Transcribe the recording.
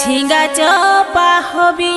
ঝিঙ্গা চপা হবি।